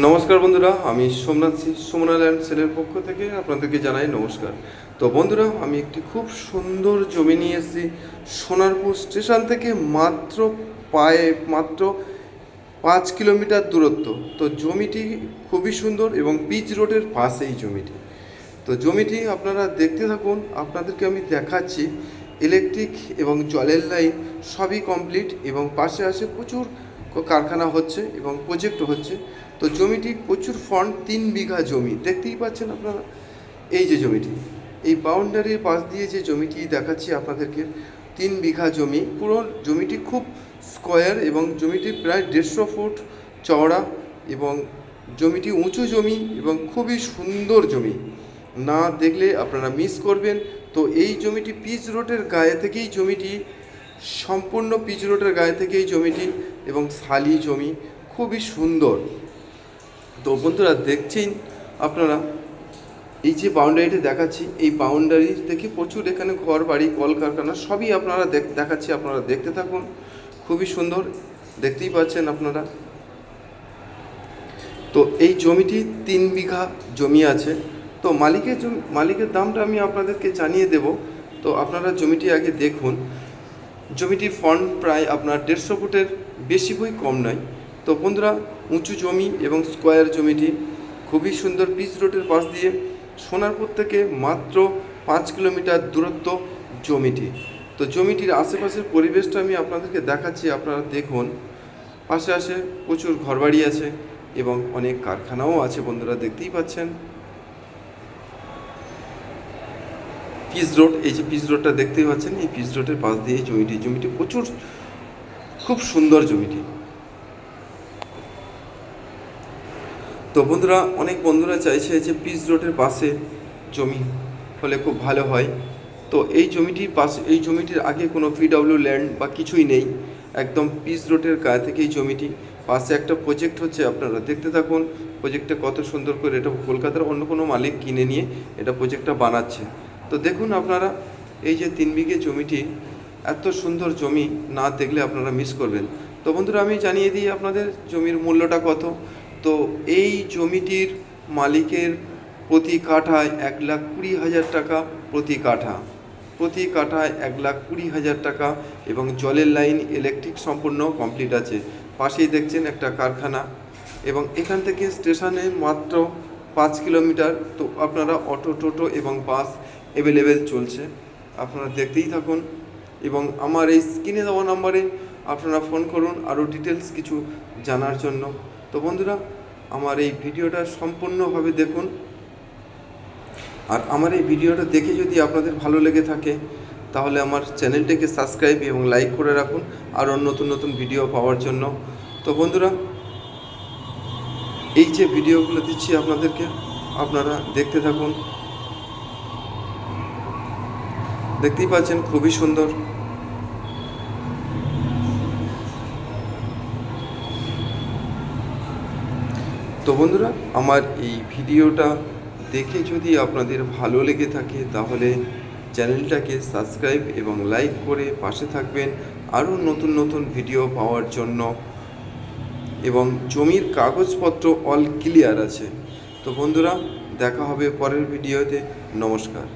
নমস্কার বন্ধুরা, আমি সোমনাথ সুমনা ল্যান্ড সেলের পক্ষ থেকে আপনাদেরকে জানাই নমস্কার। তো বন্ধুরা, আমি একটি খুব সুন্দর জমি নিয়ে এসেছি সোনারপুর স্টেশন থেকে মাত্র পায়ে, মাত্র পাঁচ কিলোমিটার দূরত্ব। তো জমিটি খুবই সুন্দর এবং পিচ রোডের পাশেই জমিটি। তো জমিটি আপনারা দেখতে থাকুন, আপনাদেরকে আমি দেখাচ্ছি। ইলেকট্রিক এবং জলের লাইন সবই কমপ্লিট এবং পাশে আসে প্রচুর কারখানা হচ্ছে এবং প্রজেক্ট হচ্ছে। তো জমিটি প্রচুর ফন্ট তিন বিঘা জমি। দেখতেই পাচ্ছেন আপনারা এই যে জমিটি। এই বাউন্ডারির পাশ দিয়ে যে জমিটি দেখাচ্ছি আপনাদেরকে, তিন বিঘা জমি। পুরো জমিটি খুব স্কোয়ার এবং জমিটি প্রায় দেড়শো ফুট চওড়া এবং জমিটি উঁচু জমি এবং খুবই সুন্দর জমি। না দেখলে আপনারা মিস করবেন। তো এই জমিটি পিচ রোডের গায়ে থেকেই জমিটি সম্পূর্ণ পিচ রোডের গায়ে থেকেই জমিটি এবং শালি জমি খুবই সুন্দর। তো বন্ধুরা দেখছেন আপনারা, এই যে বাউন্ডারিটা দেখাচ্ছি, এই বাউন্ডারি থেকে প্রচুর এখানে ঘর বাড়ি কলকারখানা সবই আপনারা দেখ- দেখাচ্ছি, আপনারা দেখতে থাকুন। খুবই সুন্দর, দেখতেই পাচ্ছেন আপনারা। তো এই জমিটি তিন বিঘা জমি আছে। তো মালিকের মালিকের দামটা আমি আপনাদেরকে জানিয়ে দেব। তো আপনারা জমিটি আগে দেখুন। জমিটি ফন্ট প্রায় আপনার দেড়শো ফুটের বেশি বই কম নয়। তো বন্ধুরা, উঁচু জমি এবং স্কোয়ার জমিটি খুবই সুন্দর পিচ রোডের পাশ দিয়ে সোনারপুর থেকে মাত্র পাঁচ কিলোমিটার দূরত্ব জমিটি। তো জমিটির আশেপাশের পরিবেশটা আমি আপনাদেরকে দেখাচ্ছি, আপনারা দেখুন। পাশে আসে প্রচুর ঘরবাড়ি আছে এবং অনেক কারখানাও আছে, বন্ধুরা দেখতেই পাচ্ছেন। পিচ রোড, এই যে পিচ রোডটা দেখতেই পাচ্ছেন, এই পিচ রোডের পাশ দিয়ে এই জমিটি জমিটি প্রচুর, খুব সুন্দর জমিটি। তো বন্ধুরা, অনেক বন্ধুরা চাইছে যে পিচ রোডের পাশে জমি হলে খুব ভালো হয়। তো এই জমিটির পাশে, এই জমিটির আগে কোনো পিডব্লিউ ল্যান্ড বা কিছুই নেই। একদম পিচ রোডের গায়ে থেকে এই জমিটি। পাশে একটা প্রজেক্ট হচ্ছে, আপনারা দেখতে থাকুন। প্রজেক্টটা কত সুন্দর করে, এটা কলকাতার অন্য কোনো মালিক কিনে নিয়ে এটা প্রজেক্টটা বানাচ্ছে। তো দেখুন আপনারা, এই যে তিন বিঘে জমিটি, এত সুন্দর জমি না দেখলে আপনারা মিস করবেন। তো বন্ধুরা, আমি জানিয়ে দিই আপনাদের জমির মূল্যটা কত। তো এই জমিটির মালিকের প্রতি কাঠায় এক লাখ কুড়ি হাজার টাকা প্রতি কাঠা। প্রতি কাঠায় এক লাখ কুড়ি হাজার টাকা এবং জলের লাইন ইলেকট্রিক সম্পূর্ণ কমপ্লিট আছে। পাশেই দেখছেন একটা কারখানা এবং এখান থেকে স্টেশনে মাত্র পাঁচ কিলোমিটার। তো আপনারা অটো, টোটো এবং বাস অ্যাভেলেবেল চলছে। আপনারা দেখতেই থাকুন এবং আমার এই স্ক্রিনে দেওয়া নাম্বারে আপনারা ফোন করুন আরও ডিটেলস কিছু জানার জন্য। তো বন্ধুরা, আমার এই ভিডিওটা সম্পূর্ণভাবে দেখুন। আর আমার এই ভিডিওটা দেখে যদি আপনাদের ভালো লেগে থাকে, তাহলে আমার চ্যানেলটাকে সাবস্ক্রাইব এবং লাইক করে রাখুন আরও নতুন নতুন ভিডিও পাওয়ার জন্য। তো বন্ধুরা, এই যে ভিডিওগুলো দিচ্ছি আপনাদেরকে, আপনারা দেখতে থাকুন। দেখতেই পাচ্ছেন খুবই সুন্দর। তো বন্ধুরা, আমার এই ভিডিওটা দেখে যদি আপনাদের ভালো লেগে থাকে, তাহলে চ্যানেলটাকে সাবস্ক্রাইব এবং লাইক করে পাশে থাকবেন আরও নতুন নতুন ভিডিও পাওয়ার জন্য। এবং জমির কাগজপত্র অল ক্লিয়ার আছে। তো বন্ধুরা, দেখা হবে পরের ভিডিওতে। নমস্কার।